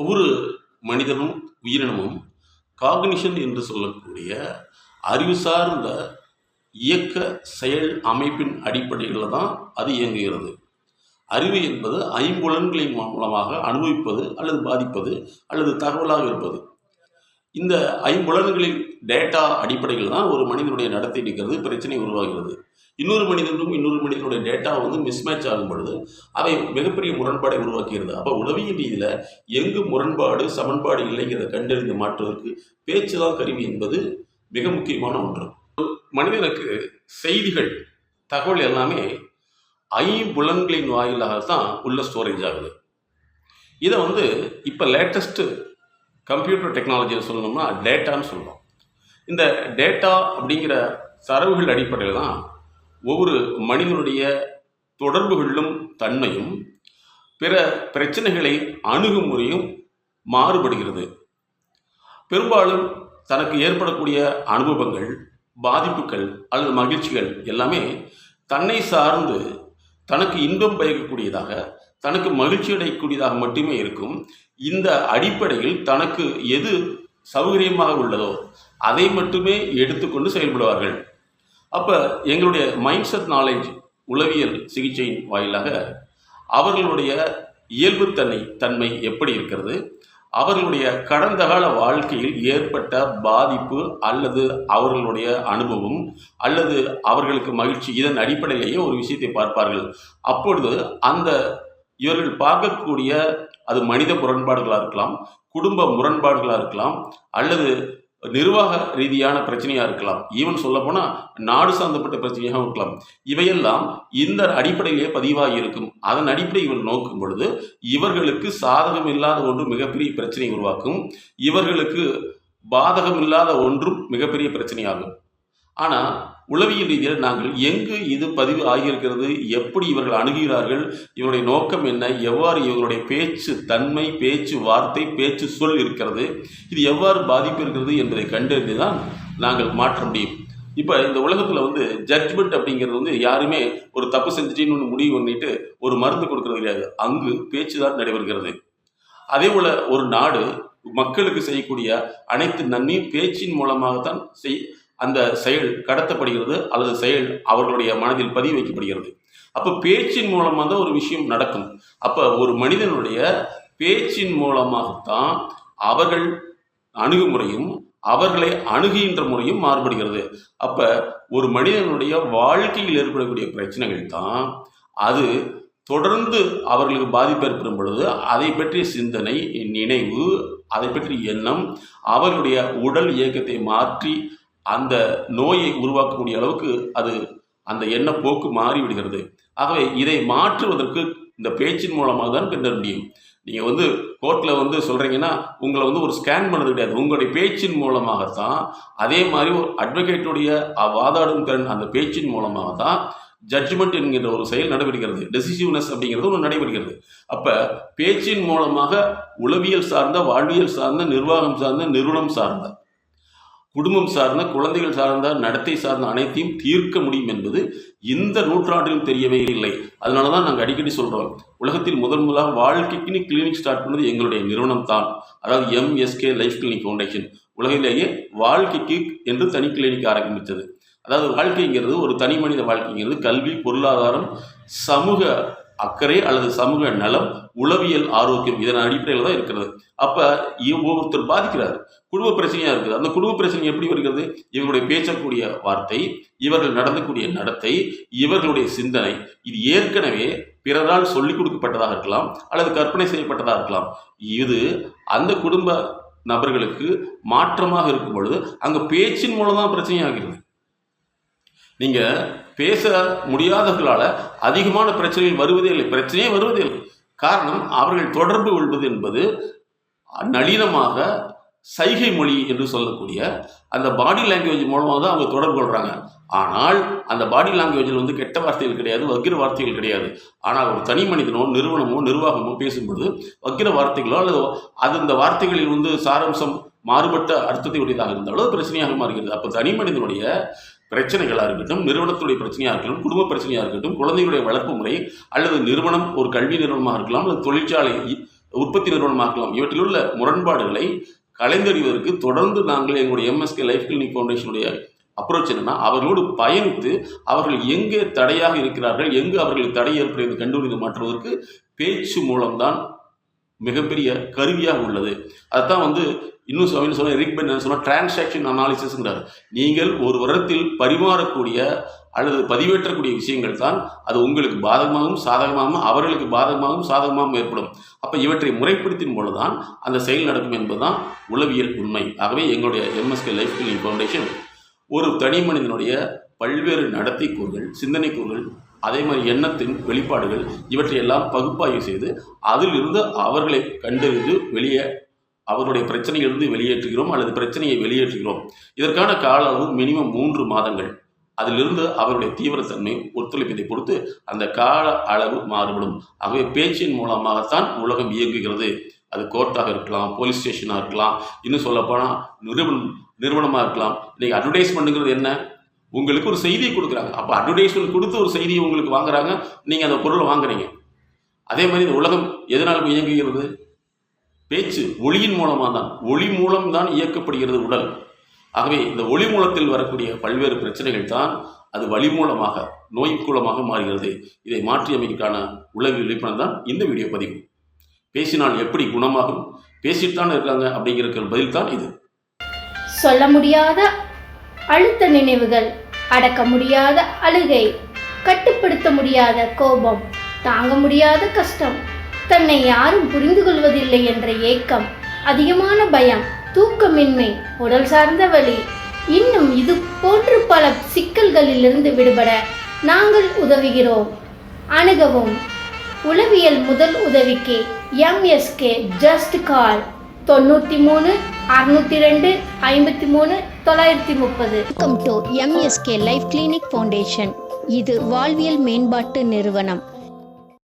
ஒவ்வொரு மனிதனும் உயிரினமும் காக்னிஷன் என்று சொல்லக்கூடிய அறிவு சார்ந்த இயக்க செயல் அமைப்பின் அடிப்படையில் தான் அது இயங்குகிறது. அறிவு என்பது ஐம்புலன்களின் மூலமாக அனுபவிப்பது அல்லது பாதிப்பது அல்லது தகவலாக இருப்பது. இந்த ஐம்புலன்களின் டேட்டா அடிப்படையில் தான் ஒரு மனிதனுடைய நடத்தை நிற்கிறது பிரச்சனை உருவாகிறது. இன்னொரு மனிதனுக்கும் இன்னொரு மனிதனுடைய டேட்டா வந்து மிஸ்மேட்ச் ஆகும் பொழுது அவை மிகப்பெரிய முரண்பாடை உருவாக்குகிறது அப்போ உளவியல் ரீதியில் எங்கு முரண்பாடு சமன்பாடு இல்லைங்கிறத கண்டறிந்து மாற்றுவதற்கு பேச்சுதான் கருவி என்பது மிக முக்கியமான ஒன்று. மனிதனுக்கு செய்திகள் தகவல் எல்லாமே ஐம்புலன்களின் வாயிலாக தான் உள்ள ஸ்டோரேஜ் ஆகுது. இதை வந்து இப்போ லேட்டஸ்ட்டு கம்ப்யூட்டர் டெக்னாலஜியில் சொல்லணும்னா டேட்டான்னு சொல்லலாம் இந்த டேட்டா அப்படிங்கிற தரவுகள் அடிப்படையில் தான் ஒவ்வொரு மனிதனுடைய தொடர்புகளிலும் தன்மையும் பிற பிரச்சனைகளை அணுகுமுறையும் மாறுபடுகிறது. பெரும்பாலும் தனக்கு ஏற்படக்கூடிய அனுபவங்கள் பாதிப்புகள் அல்லது மகிழ்ச்சிகள் எல்லாமே தன்னை சார்ந்து தனக்கு இன்பம் பயக்கக்கூடியதாக தனக்கு மகிழ்ச்சி அடையக்கூடியதாக மட்டுமே இருக்கும். இந்த அடிப்படையில் தனக்கு எது சௌகரியமாக உள்ளதோ அதை மட்டுமே எடுத்துக்கொண்டு செயல்படுவார்கள். அப்போ எங்களுடைய மைண்ட் செட் நாலேஜ் உளவியல் சிகிச்சையின் வாயிலாக அவர்களுடைய இயல்புத்தன்மை தன்மை எப்படி இருக்கிறது? அவர்களுடைய கடந்த கால வாழ்க்கையில் ஏற்பட்ட பாதிப்பு அல்லது அவர்களுடைய அனுபவம் அல்லது அவர்களுக்கு மகிழ்ச்சி இதன் அடிப்படையிலேயே ஒரு விஷயத்தை பார்ப்பார்கள். அப்பொழுது அந்த இவர்கள் பார்க்கக்கூடிய அது மனித முரண்பாடுகளாக இருக்கலாம் குடும்ப முரண்பாடுகளாக இருக்கலாம் அல்லது நிர்வாக ரீதியான பிரச்சனையாக இருக்கலாம். ஈவன் சொல்லப்போனால் நாடு சார்ந்தப்பட்ட பிரச்சனையாகவும் இருக்கலாம். இவையெல்லாம் இந்த அடிப்படையிலேயே பதிவாகி இருக்கும். அதன் அடிப்படை இவன் நோக்கும் பொழுது இவர்களுக்கு சாதகம் இல்லாத ஒன்று மிகப்பெரிய பிரச்சனை உருவாக்கும். இவர்களுக்கு பாதகம் இல்லாத ஒன்றும் மிகப்பெரிய பிரச்சனையாகும். ஆனால் உளவியல் ரீதியில் நாங்கள் எங்கு இது பதிவு ஆகியிருக்கிறது எப்படி இவர்கள் அணுகுகிறார்கள் இவருடைய நோக்கம் என்ன எவ்வாறு இவர்களுடைய பேச்சு தன்மை பேச்சு வார்த்தை பேச்சு சொல் இருக்கிறது இது எவ்வாறு பாதிப்பு இருக்கிறது என்பதை கண்டறிந்து தான் நாங்கள் மாற்ற முடியும். இப்போ இந்த உலகத்தில் வந்து ஜட்ஜ்மெண்ட் அப்படிங்கிறது வந்து யாருமே ஒரு தப்பு செஞ்சுட்டின்னு ஒன்று முடிவு பண்ணிட்டு ஒரு மருந்து கொடுக்கறது கிடையாது. அங்கு பேச்சு தான் நடைபெறுகிறது. அதே போல் ஒரு நாடு மக்களுக்கு செய்யக்கூடிய அனைத்து நன்மையும் பேச்சின் மூலமாகத்தான் செய் அந்த செயல் கடத்தப்படுகிறது அல்லது செயல் அவர்களுடைய மனதில் பதிவு வைக்கப்படுகிறது. அப்போ பேச்சின் மூலமாக தான் ஒரு விஷயம் நடக்கும். அப்போ ஒரு மனிதனுடைய பேச்சின் மூலமாகத்தான் அவர்கள் அணுகுமுறையும் அவர்களை அணுகுகின்ற முறையும் மாறுபடுகிறது. அப்போ ஒரு மனிதனுடைய வாழ்க்கையில் ஏற்படக்கூடிய பிரச்சனைகள் தான் அது தொடர்ந்து அவர்களுக்கு பாதிப்பு ஏற்படும் பொழுது அதை பற்றிய சிந்தனை நினைவு அதை பற்றிய எண்ணம் அவர்களுடைய உடல் இயக்கத்தை மாற்றி அந்த நோயை உருவாக்கக்கூடிய அளவுக்கு அது அந்த எண்ண போக்கு மாறிவிடுகிறது ஆகவே இதை மாற்றுவதற்கு இந்த பேச்சின் மூலமாக தான் கண்டறிய முடியும். நீங்கள் வந்து கோர்ட்டில் வந்து சொல்கிறீங்கன்னா உங்களை வந்து ஒரு ஸ்கேன் பண்ணது கிடையாது. உங்களுடைய பேச்சின் மூலமாகத்தான் அதே மாதிரி ஒரு அட்வொகேட்டுடைய வாதாடும் திறன் அந்த பேச்சின் மூலமாக தான் ஜட்ஜ்மெண்ட் என்கின்ற ஒரு செயல் நடைபெறுகிறது. டெசிசிவ்னஸ் அப்படிங்கிறது ஒன்று நடைபெறுகிறது. அப்போ பேச்சின் மூலமாக உளவியல் சார்ந்த வாழ்வியல் சார்ந்த நிர்வாகம் சார்ந்த நிறுவனம் சார்ந்த குடும்பம் சார்ந்த குழந்தைகள் சார்ந்த நடத்தை சார்ந்த அனைத்தையும் தீர்க்க முடியும் என்பது இந்த நூற்றாண்டிலும் தெரியவே இல்லை. அதனால தான் நாங்கள் அடிக்கடி சொல்கிறோம் உலகத்தில் முதல் முதலாக வாழ்க்கைக்குன்னு கிளினிக் ஸ்டார்ட் பண்ணது எங்களுடைய நிறுவனம் தான் அதாவது எம்எஸ்கே லைஃப் கிளினிக் ஃபவுண்டேஷன் உலகிலேயே வாழ்க்கைக்கு என்று தனி கிளினிக் ஆரம்பித்தது. அதாவது வாழ்க்கைங்கிறது ஒரு தனி மனித வாழ்க்கைங்கிறது கல்வி பொருளாதாரம் சமூக அக்கறை அல்லது சமூக நலம் உளவியல் ஆரோக்கியம் இதன் அடிப்படையில் தான் இருக்கிறது. அப்போ ஒவ்வொருத்தர் பாதிக்கிறார். குடும்ப பிரச்சனையாக இருக்குது. அந்த குடும்ப பிரச்சனை எப்படி வருகிறது? இவர்களுடைய பேசக்கூடிய வார்த்தை இவர்கள் நடந்தக்கூடிய நடத்தை இவர்களுடைய சிந்தனை இது ஏற்கனவே பிறரால் சொல்லிக் கொடுக்கப்பட்டதாக இருக்கலாம் அல்லது கற்பனை செய்யப்பட்டதாக இருக்கலாம். இது அந்த குடும்ப நபர்களுக்கு மாற்றமாக இருக்கும் பொழுது அங்கே பேச்சின் மூலம் தான் பிரச்சனையாகிறது நீங்கள் பேச முடியாதவர்களால் அதிகமான பிரச்சனைகள் வருவதே இல்லை பிரச்சனையே வருவதே இல்லை காரணம் அவர்கள் தொடர்பு கொள்வது என்பது நளினமாக சைகை மொழி என்று சொல்லக்கூடிய அந்த பாடி லாங்குவேஜ் மூலமாக தான் அவங்க தொடர்பு கொள்கிறாங்க ஆனால் அந்த பாடி லாங்குவேஜில் வந்து கெட்ட வார்த்தைகள் கிடையாது வக்கிர வார்த்தைகள் கிடையாது. ஆனால் ஒரு தனி மனிதனோ நிறுவனமோ நிர்வாகமோ பேசும்பொழுது வக்கிர வார்த்தைகளோ அல்லது அது இந்த வார்த்தைகளில் வந்து சாராம்சம் மாறுபட்ட அர்த்தத்தை உடையதாக இருந்தாலும் பிரச்சனையாக மாறுகிறது. அப்போ தனி மனிதனுடைய பிரச்சனைகளாக இருக்கட்டும் நிறுவனத்துடைய பிரச்சனையாக இருக்கட்டும் குடும்ப பிரச்சனையாக இருக்கட்டும் குழந்தைகளுடைய வளர்ப்பு முறை அல்லது நிறுவனம் ஒரு கல்வி நிறுவனமாக இருக்கலாம் அல்லது தொழிற்சாலை உற்பத்தி நிறுவனமாக்கலாம் இவற்றில் உள்ள முரண்பாடுகளை கலைந்தறிவதற்கு தொடர்ந்து நாங்கள் எங்களுடைய எம்எஸ்கே லைஃப் கிளினிக் ஃபவுண்டேஷனுடைய அப்ரோச் என்னன்னா அவர்களோடு பயணித்து அவர்கள் எங்கே தடையாக இருக்கிறார்கள் எங்கு அவர்களுக்கு தடை ஏற்படுகிறது கண்டுபிடித்து மாற்றுவதற்கு பேச்சு மூலம்தான் மிகப்பெரிய கருவியாக உள்ளது. அதுதான் வந்து இன்னும் சொன்ன சொன்ன ரிக் பென் என்ன சொன்னால் டிரான்சாக்ஷன் அனாலிசிஸ்ங்கிறார் நீங்கள் ஒரு வருடத்தில் பரிமாறக்கூடிய அல்லது பதிவேற்றக்கூடிய விஷயங்கள் தான் அது உங்களுக்கு பாதகமாகவும் சாதகமாகவும் அவர்களுக்கு பாதகமாகவும் சாதகமாகவும் ஏற்படும். அப்போ இவற்றை முறைப்படுத்தின் பொழுதுதான் அந்த செயல் நடக்கும் என்பதுதான் உளவியல் உண்மை. ஆகவே எங்களுடைய எம்எஸ்கே லைஃப் ஸ்கில்லிங் ஃபவுண்டேஷன் ஒரு தனி மனிதனுடைய பல்வேறு நடத்தை கூறுகள் சிந்தனை கூறுகள் அதே மாதிரி எண்ணத்தின் வெளிப்பாடுகள் இவற்றையெல்லாம் பகுப்பாய்வு செய்து அதிலிருந்து அவர்களை கண்டறிந்து வெளியே அவருடைய பிரச்சனையிலிருந்து வெளியேற்றுகிறோம் அல்லது பிரச்சனையை வெளியேற்றுகிறோம். இதற்கான கால அளவு மினிமம் மூன்று மாதங்கள். அதிலிருந்து அவருடைய தீவிரத்தன்மை ஒத்துழைப்பதை பொறுத்து அந்த கால அளவு மாறுபடும். ஆகவே பேச்சின் மூலமாகத்தான் உலகம் இயங்குகிறது. அது கோர்ட்டாக இருக்கலாம் போலீஸ் ஸ்டேஷனாக இருக்கலாம் இன்னும் சொல்லப்போனால் நிறுவனம் நிறுவனமாக இருக்கலாம். இன்னைக்கு அட்வர்டைஸ்மெண்ட்டுங்கிறது என்ன? உங்களுக்கு ஒரு செய்தியை கொடுக்குறாங்க. அப்போ அட்வர்டைஸ்மெண்ட் கொடுத்து ஒரு செய்தியை உங்களுக்கு வாங்குறாங்க. நீங்கள் அந்த பொருளை வாங்குறீங்க. அதே மாதிரி இந்த உலகம் எதனால் இயங்குகிறது? பேச்சு ஒளியின் மூலமாக தான் ஒளி மூலம் தான் இயக்கப்படுகிறது உடல். ஆகவே இந்த ஒளி மூலத்தில் வரக்கூடிய பல்வேறு பிரச்சனைகள் தான் அது வழி மூலமாக நோய் மூலமாக மாறுகிறது. இதை மாற்றி அமைக்கான உளவியல் விழிப்புணர்வு தான் இந்த வீடியோ பதிவு. பேசினால் எப்படி குணமாகும்? பேசித்தான் இருக்காங்க அப்படிங்கிற பதில் தான் இது. சொல்ல முடியாத அழுத்த நினைவுகள் அடக்க முடியாத அழுகை கட்டுப்படுத்த முடியாத கோபம் தாங்க முடியாத கஷ்டம் தன்னை யாரும் புரிந்து கொள்வதில்லை என்ற ஏக்கம் அதிகமான பயம் தூக்கமின்மை உடல் சார்ந்த வழி இன்னும் இது போன்று பல சிக்கல்களிலிருந்து விடுபட நாங்கள் உதவுகிறோம். அணுகவும். உளவியல் முதல் உதவிக்கு எம்எஸ்கே ஜஸ்ட் கால் தொண்ணூற்றி மூணு அறுநூத்தி ரெண்டு ஐம்பத்தி மூணு தொள்ளாயிரத்தி முப்பது. Welcome to MSK life clinic foundation இது வாழ்வியல் மேம்பாட்டு நிறுவனம்.